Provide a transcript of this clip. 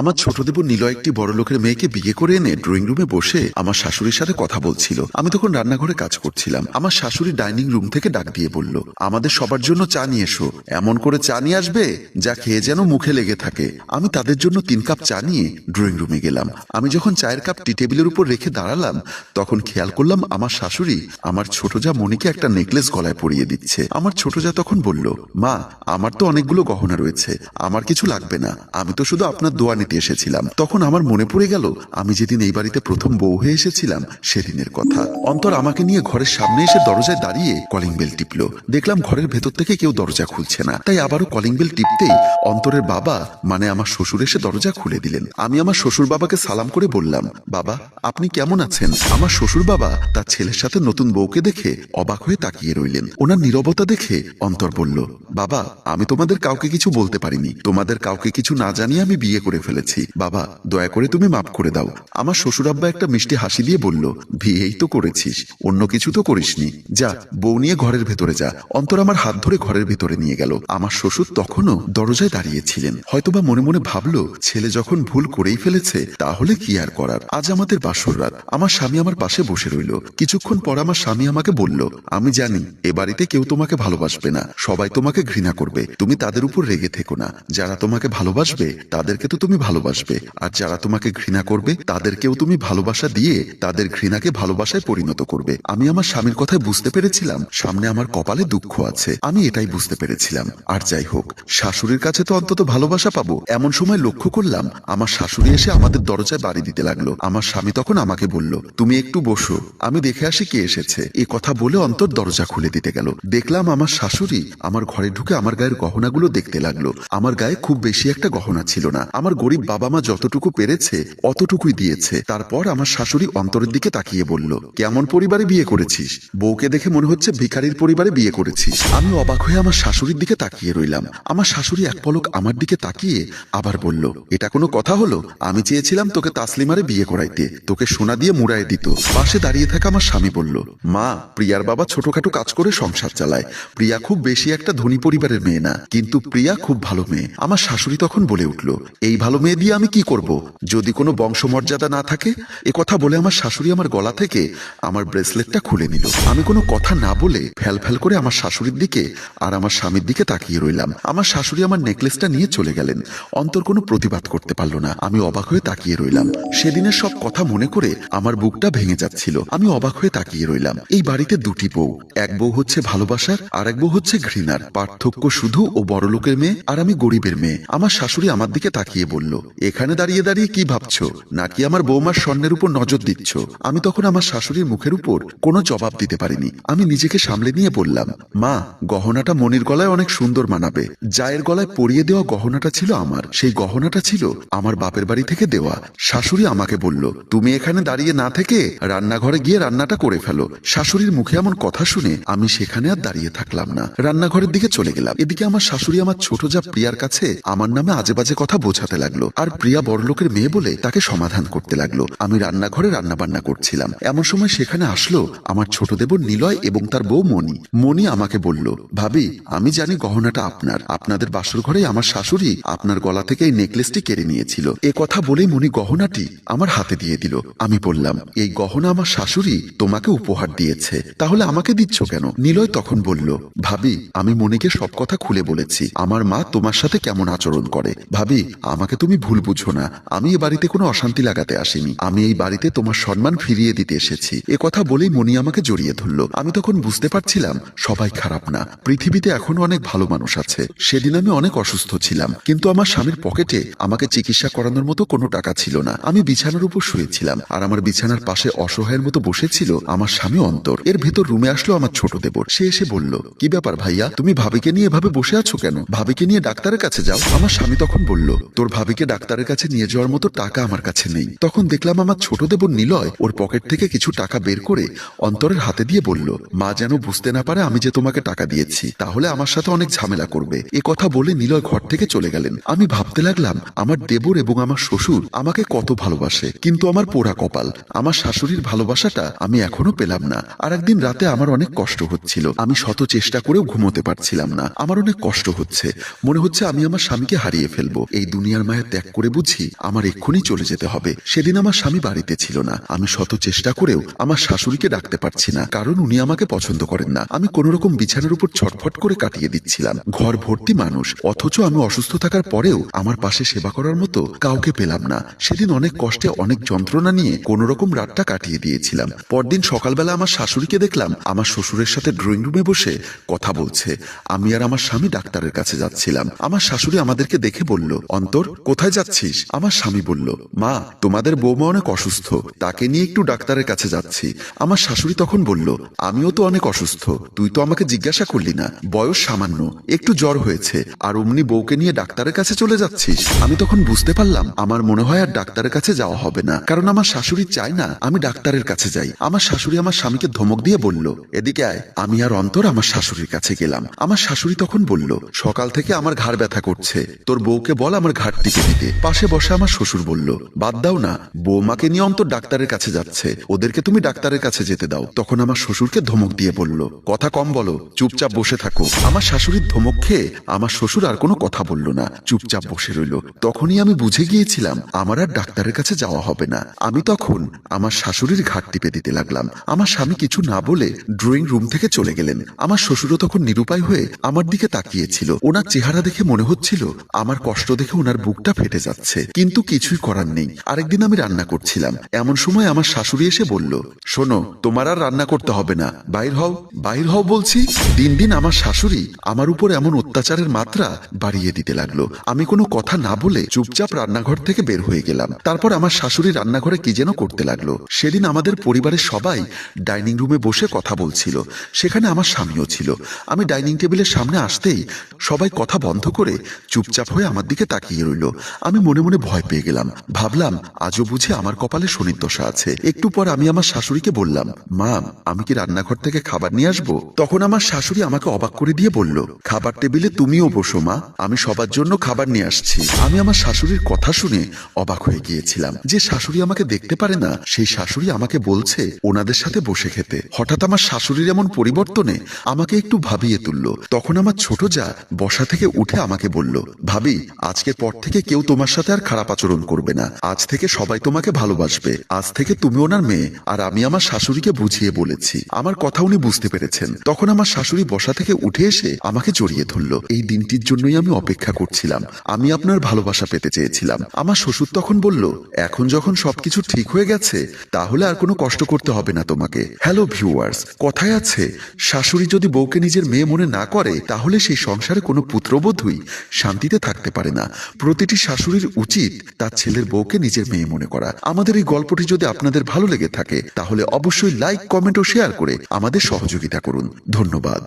আমার ছোট দেব নিলয় একটি বড় লোকের মেয়েকে বিয়ে করে এনে ড্রয়িং রুমে বসে আমার শাশুড়ির সাথে কথা বলছিল। আমি তখন রান্নাঘরে কাজ করছিলাম। আমার শাশুড়ি ডাইনিং রুম থেকে ডাক দিয়ে বলল, আমাদের সবার জন্য চা নিয়ে এসো। এমন করে চা নিয়ে আসবে যা খেয়ে যেন মুখে লেগে থাকে। আমি তাদের জন্য তিন কাপ চা নিয়ে ড্রয়িং রুমে গেলাম। আমি যখন চায়ের কাপ টি টেবিলের উপর রেখে দাঁড়ালাম, তখন খেয়াল করলাম আমার শাশুড়ি আমার ছোট যা মনিকে একটা নেকলেস গলায় পরিয়ে দিচ্ছে। আমার ছোট যা তখন বলল, মা, আমার তো অনেকগুলো গহনা রয়েছে। আমার কিছু লাগবে না। আমি তো শুধু আপনার দোয়া নিতে এসেছিলাম। তখন আমার মনে পড়ে গেল, আমি যেদিন এই বাড়িতে প্রথম বউ হয়ে এসেছিলাম, সেদিনের কথা। অন্তর আমাকে নিয়ে ঘরের সামনে এসে দরজায় দাঁড়িয়ে কলিং বেল টিপলো। দেখলাম ঘরের ভেতর থেকে কেউ দরজা খুলছে না। তাই আবারও কলিং বেল টিপতেই অন্তরের বাবা মানে আমার শ্বশুর এসে দরজা খুলে দিলেন। আমি আমার শ্বশুর বাবাকে সালাম করে বললাম, বাবা, আপনি কেমন আছেন? আমার শ্বশুর বাবা তার ছেলের সাথে নতুন বউকে দেখে অবাক হয়ে তাকিয়ে রইলেন। ওনার নীরবতা দেখে অন্তর বলল, বাবা, আমি তোমাদের কাউকে কিছু বলতে পারিনি। তোমাদের কাউকে কিছু না জানিয়ে আমি বিয়ে করে ফেলেছি। বাবা, দয়া করে তুমি মাফ করে দাও। আমার শ্বশুর আব্বা একটা মিষ্টি হাসি দিয়ে বলল বিয়েই তো করেছিস। অন্য কিছু তো করিসনি। যা, বউ নিয়ে ঘরের ভেতরে যা। অন্তর আমার হাত ধরে ঘরের ভেতরে নিয়ে গেল। আমার শ্বশুর তখনও দরজায় দাঁড়িয়েছিলেন। হয়তোবা মনে মনে ভাবলো, ছেলে যখন ভুল করেই ফেলেছে, তাহলে কি আর করার? আজ আমাদের বাসর রাত। আমার স্বামী আমার পাশে বসে রইল। কিছুক্ষণ পর আমার স্বামী আমাকে বলল, আমি জানি, এ বাড়িতে কেউ তোমাকে ভালোবাসবে না। সবাই তোমাকে ঘৃণা করবে। তুমি তাদের উপর রেগে থেকো না। যারা তোমাকে ভালোবাসবে, তাদেরকে তো তুমি ভালোবাসবে। আর যারা তোমাকে ঘৃণা করবে, তাদেরকেও তুমি ভালোবাসা দিয়ে তাদের ঘৃণাকে ভালোবাসায় পরিণত করবে। আমি আমার স্বামীর কথায় বুঝতে পেরেছিলাম, সামনে আমার কপালে দুঃখ আছে। আমি এটাই বুঝতে পেরেছিলাম। আর যাই হোক, শাশুড়ির কাছে তো অন্তত ভালোবাসা পাবো। এমন সময় লক্ষ্য করলাম, আমার শাশুড়ি এসে আমাদের দরজায় বাড়ি দিতে লাগল। আমার স্বামী তখন আমাকে বলল, তুমি একটু বসো। আমি দেখে আসি কে এসেছে। এ কথা বলে অন্তর দরজা খুলে দিতে গেল। দেখলাম আমার শাশুড়ি আমার ঘরে ঢুকে আমার গায়ের গহনাগুলো দেখতে লাগল। আমার গায়ে খুব বেশি একটা গহনা ছিল না। আমার গরিব বাবা মা যতটুকু পেরেছে, অতটুকুই দিয়েছে। তারপর আমার শাশুড়ি অন্তরের দিকে তাকিয়ে বলল, কেমন পরিবারে বিয়ে করেছিস? বউকে দেখে মনে হচ্ছে ভিখারির পরিবারে বিয়ে করেছিস। আমি অবাক হয়ে আমার শাশুড়ির দিকে তাকিয়ে রইলাম। আমার শাশুড়ি এক পলক আমার দিকে তাকিয়ে আবার বলল, এটা কোনো কথা হলো? আমি চেয়েছিলাম তোকে তাসলিমারে বিয়ে করাইতে। তোকে সোনা দিয়ে মুড়ায় দিত। পাশে দাঁড়িয়ে থাকা আমার স্বামী বলল, মা, প্রিয়ার বাবা ছোটখাটো কাজ করে সংসার চালায়। প্রিয়া খুব বেশি একটা ধনী পরিবারের মেয়ে না, কিন্তু প্রিয়া খুব ভালো মেয়ে। আমার শাশুড়ি তখন বলে উঠল, এই ভালো মেয়ে দিয়ে আমি কি করব? যদি কোনো বংশমর্যাদা না থাকে, এ কথা বলে আমার শাশুড়ি আমার গলা থেকে আমার ব্রেসলেটটা খুলে নিল। আমি কোনো কথা না বলে ফ্যাল ফ্যাল করে আমার শাশুড়ির দিকে আর আমার স্বামীর দিকে তাকিয়ে রইলাম। আমার শাশুড়ি আমার নেকলেসটা নিয়ে চলে গেলেন। অন্তর কোনো প্রতিবাদ করতে পারল না। আমি অবাক হয়ে তাকিয়ে রইলাম। সেদিনের সব কথা মনে করে আমার বুকটা ভেঙে যাচ্ছিল। আমি অবাক হয়ে তাকিয়ে রইলাম। এই বাড়িতে দুটি বউ। এক বউ হচ্ছে ভালোবাসার আর এক বউ হচ্ছে ঘৃণার। পার্থক্য শুধু ও বড় লোকের মেয়ে আর আমি গরিবের মেয়ে। আমার শাশুড়ি আমার দিকে তাকিয়ে বলল এখানে দাঁড়িয়ে দাঁড়িয়ে কি ভাবছ? নাকি আমার বৌমার স্বর্ণের উপর নজর দিচ্ছ? আমি তখন আমার শাশুড়ির মুখের উপর কোনো জবাব দিতে পারিনি। আমি নিজেকে সামলে নিয়ে বললাম, মা, গহনাটা মনির গলায় অনেক সুন্দর মানাবে। জায়ের গলায় পরিয়ে দেওয়া গহনাটা ছিল আমার। সেই গহনাটা ছিল আমার বাপের বাড়ি থেকে দেওয়া। শাশুড়ি আমাকে বলল, তুমি এখানে দাঁড়িয়ে না থেকে রান্নাঘরে গিয়ে রান্নাটা করে ফেলো। শাশুড়ির মুখে এমন কথা শুনে আমি সেখানে আর দাঁড়িয়ে থাকলাম না। রান্নাঘরের দিকে চলে গেলাম। এদিকে আমার শাশুড়ি আমার ছোট যা প্রিয়ার কাছে, আমার নামে আজে বাজে কথা বোঝাতে লাগল। আর প্রিয়া বড়লোকের মেয়ে বলে তাকে সমাধান করতে লাগল। আমি রান্নাঘরে রান্না বান্না করছিলাম। এমন সময় সেখানে আসলো আমার ছোট দেবর নিলয় এবং তার বউ মণি। মণি আমাকে বলল, ভাবি, আমি জানি গহনাটা আপনার। আপনাদের বাসর ঘরে আমার শাশুড়ি আপনার গলা থেকে এই নেকলেসটি কেড়ে নিয়েছিল। এ কথা বলেই মণি গহনাটি আমার হাতে দিয়ে দিল। আমি বললাম, এই গহনা আমার শাশুড়ি তোমাকে উপহার দিয়েছে। তাহলে আমাকে দিচ্ছ কেন? নিলয় তখন বলল, ভাবি, আমি মনিকে সব কথা খুলে বলেছি। আমার মা তোমার সাথে কেমন আচরণ করে। ভাবি, আমাকে তুমি ভুল বুঝো না। আমি এ বাড়িতে কোনো অশান্তি লাগাতে আসিনি। আমি এই বাড়িতে তোমার সম্মান ফিরিয়ে দিতে এসেছি। এ কথা বলেই মনি আমাকে জড়িয়ে ধরলো। আমি তখন বুঝতে পারছিলাম, সবাই খারাপ না। পৃথিবীতে এখনও অনেক ভালো মানুষ আছে। সেদিন আমি অনেক অসুস্থ ছিলাম। কিন্তু আমার স্বামীর পকেটে আমাকে চিকিৎসা করানোর মতো কোনো টাকা ছিল না। আমি বিছানার উপর শুয়েছিলাম। আর আমার বিছানার পাশে অসহায়ের মতো বসেছিল আমার স্বামী অন্তর। এর ভেতর রুমে আসলো আমার ছোট দেবর। সে এসে বলল, কি ব্যাপার ভাইয়া? তুমি ভাবিকে নিয়ে এভাবে বসে আছো কেন? ভাবিকে নিয়ে ডাক্তারের কাছে যাও। আমার স্বামী তখন বলল, তোর ভাবিকে ডাক্তারের কাছে নিয়ে যাওয়ার মতো টাকা আমার কাছে নেই। তখন দেখলাম আমার ছোট দেবর নিলয় ওর পকেট থেকে কিছু টাকা বের করে অন্তরের হাতে দিয়ে বলল, মা যেন বুঝতে না পারে আমি যে তোমাকে টাকা দিয়েছি, তাহলে আমার সাথে অনেক ঝামেলা করবে। এ কথা বলে নিলয় ঘর থেকে চলে গেলেন। আমি ভাবতে লাগলাম, আমার দেবর এবং আমার শ্বশুর আমাকে কত ভালোবাসে, কিন্তু আমার পোড়া কপাল, আমার শাশুড়ির ভালোবাসাটা আমি এখনও পেলাম না। আর একদিন রাতে আমার অনেক কষ্ট হচ্ছিল, আমি শত চেষ্টা করেও ঘুমোতে পারছিলাম না। আমার অনেক কষ্ট হচ্ছে, মনে হচ্ছে আমি আমার স্বামীকে হারিয়ে ফেলব। এই দুনিয়ার মায়ের ভয়ে ত্যাগ করে বুঝি আমার এক্ষুনি চলে যেতে হবে। সেদিন আমার স্বামী বাড়িতে ছিল না। আমি শত চেষ্টা করেও আমার শাশুড়িকে ডাকতে পারছি না, কারণ উনি আমাকে পছন্দ করেন না। আমি কোন রকম বিছানার উপর ছটফট করে কাটিয়ে দিচ্ছিলাম। ঘর ভর্তি মানুষ, অথচ আমি অসুস্থ থাকার পরেও আমার পাশে সেবা করার মতো কাউকে পেলাম না। সেদিন অনেক কষ্টে অনেক যন্ত্রণা নিয়ে কোন রকম রাতটা কাটিয়ে দিয়েছিলাম। পরদিন সকালবেলা আমার শাশুড়িকে দেখলাম, আমার শ্বশুরের সাথে ড্রয়িং রুমে বসে কথা বলছে। আমি আর আমার স্বামী ডাক্তারের কাছে যাচ্ছিলাম। আমার শাশুড়ি আমাদেরকে দেখে বলল, অন্তর কোথায় যাচ্ছিস? আমার স্বামী বলল, মা, তোমাদের বৌমা অনেক অসুস্থ। তাকে নিয়ে একটু ডাক্তারের কাছে যাচ্ছি। আমার শাশুড়ি তখন বলল, আমিও তো অনেক অসুস্থ। তুই তো আমাকে জিজ্ঞাসা করলি না। বয়স সামান্য। একটু জ্বর হয়েছে। আর অমনি বউকে নিয়ে ডাক্তারের কাছে চলে যাচ্ছিস? আমি তখন বুঝতে পারলাম, আমার মনে হয় আর ডাক্তারের কাছে যাওয়া হবে না। কারণ আমার শাশুড়ি চায় না আমি ডাক্তারের কাছে যাই। আমার শাশুড়ি আমার স্বামীকে ধমক দিয়ে বলল, এদিকে আয়। আমি আর অন্তর আমার শাশুড়ির কাছে গেলাম। আমার শাশুড়ি তখন বলল, সকাল থেকে আমার ঘাড় ব্যথা করছে। তোর বউকে বল আমার ঘাট টিপে দিতে পাশে বসে আমার শ্বশুর বলল, বাদ দাও না, বৌমাকে নিয়ে অন্তর ডাক্তারের কাছে যাচ্ছে। ওদেরকে তুমি ডাক্তারের কাছে যেতে দাও। তখন আমার শ্বশুরকে ধমক দিয়ে বলল, কথা কম বলো, চুপচাপ বসে থাকো। আমার শাশুড়ির ধমক খেয়ে আমার শ্বশুর আর কোনো কথা বলল না, চুপচাপ বসে রইল। তখনই আমি বুঝে গিয়েছিলাম, আমার আর ডাক্তারের কাছে যাওয়া হবে না। আমি তখন আমার শাশুড়ির ঘাট টিপে দিতে লাগলাম। আমার স্বামী কিছু না বলে ড্রয়িং রুম থেকে চলে গেলেন। আমার শ্বশুরও তখন নিরুপায় হয়ে আমার দিকে তাকিয়েছিল। ওনার চেহারা দেখে মনে হচ্ছিল, আমার কষ্ট দেখে ওনার বুকটা ফেটে যাচ্ছে, কিন্তু কিছুই করার নেই। আরেকদিন আমি রান্না করছিলাম। এমন সময় আমার শাশুড়ি এসে বলল, শোনো, তোমার আর রান্না করতে হবে না। বাইর হও বাইর হও বলছি। দিন দিন আমার শাশুড়ি আমার উপর এমন অত্যাচারের মাত্রা বাড়িয়ে দিতে লাগল। আমি কোনো কথা না বলে চুপচাপ রান্নাঘর থেকে বের হয়ে গেলাম। তারপর আমার শাশুড়ি রান্নাঘরে কি যেন করতে লাগল। সেদিন আমাদের পরিবারের সবাই ডাইনিং রুমে বসে কথা বলছিল। সেখানে আমার স্বামীও ছিল। আমি ডাইনিং টেবিলের সামনে আসতেই সবাই কথা বন্ধ করে চুপচাপ হয়ে আমার দিকে তাকিয়ে রইল। আমি মনে মনে ভয় পেয়ে গেলাম। ভাবলাম, আজও বুঝে আমার কপালে শনির দশা আছে। একটু পর আমি আমার শাশুড়িকে বললাম, মা, আমি কি রান্নাঘর থেকে খাবার নিয়ে আসব? তখন আমার শাশুড়ি আমাকে অবাক করে দিয়ে বলল, খাবার টেবিলে তুমিও বসো, মা। আমি সবার জন্য খাবার নিয়ে আসছি। আমি আমার শাশুড়ির কথা শুনে অবাক হয়ে গিয়েছিলাম যে শাশুড়ি আমাকে দেখতে পারে না। সেই শাশুড়ি আমাকে বলছে, ওনাদের সাথে বসে খেতে। হঠাৎ আমার শাশুড়ির এমন পরিবর্তনে আমাকে একটু ভাবিয়ে তুলল। তখন আমার ছোট যা বসা থেকে উঠে আমাকে বলল, ভাবি, আজকের পর থেকে কেউ তোমার সাথে আর খারাপ আচরণ করবে না। আজ থেকে সবাই তোমাকে ভালোবাসবে। আজ থেকে তুমি ওনার মেয়ে, আর আমি আমার শাশুড়িকে বুঝিয়ে বলেছি। আমার কথা উনি বুঝতে পেরেছেন। তখন আমার শাশুড়ি বসা থেকে উঠে এসে আমাকে জড়িয়ে ধরল। এই দিনটির জন্যই আমি অপেক্ষা করছিলাম। আমি আপনার ভালোবাসা পেতে চেয়েছিলাম। আমার শ্বশুর তখন বলল, এখন যখন সবকিছু ঠিক হয়ে গেছে, তাহলে আর কোনো কষ্ট করতে হবে না তোমাকে। হ্যালো ভিউয়ার্স কথায় আছে, শাশুড়ি যদি বউকে নিজের মেয়ে মনে না করে, তাহলে সেই সংসারে কোনো পুত্রবধূই শান্তিতে থাকতে পারে না। প্রতিটি শাশুড়ির উচিত তার ছেলের বউকে নিজের মেয়ে মনে করা। আমাদের এই গল্পটি যদি আপনাদের ভালো লেগে থাকে, তাহলে অবশ্যই লাইক কমেন্ট ও শেয়ার করে আমাদের সহযোগিতা করুন। ধন্যবাদ।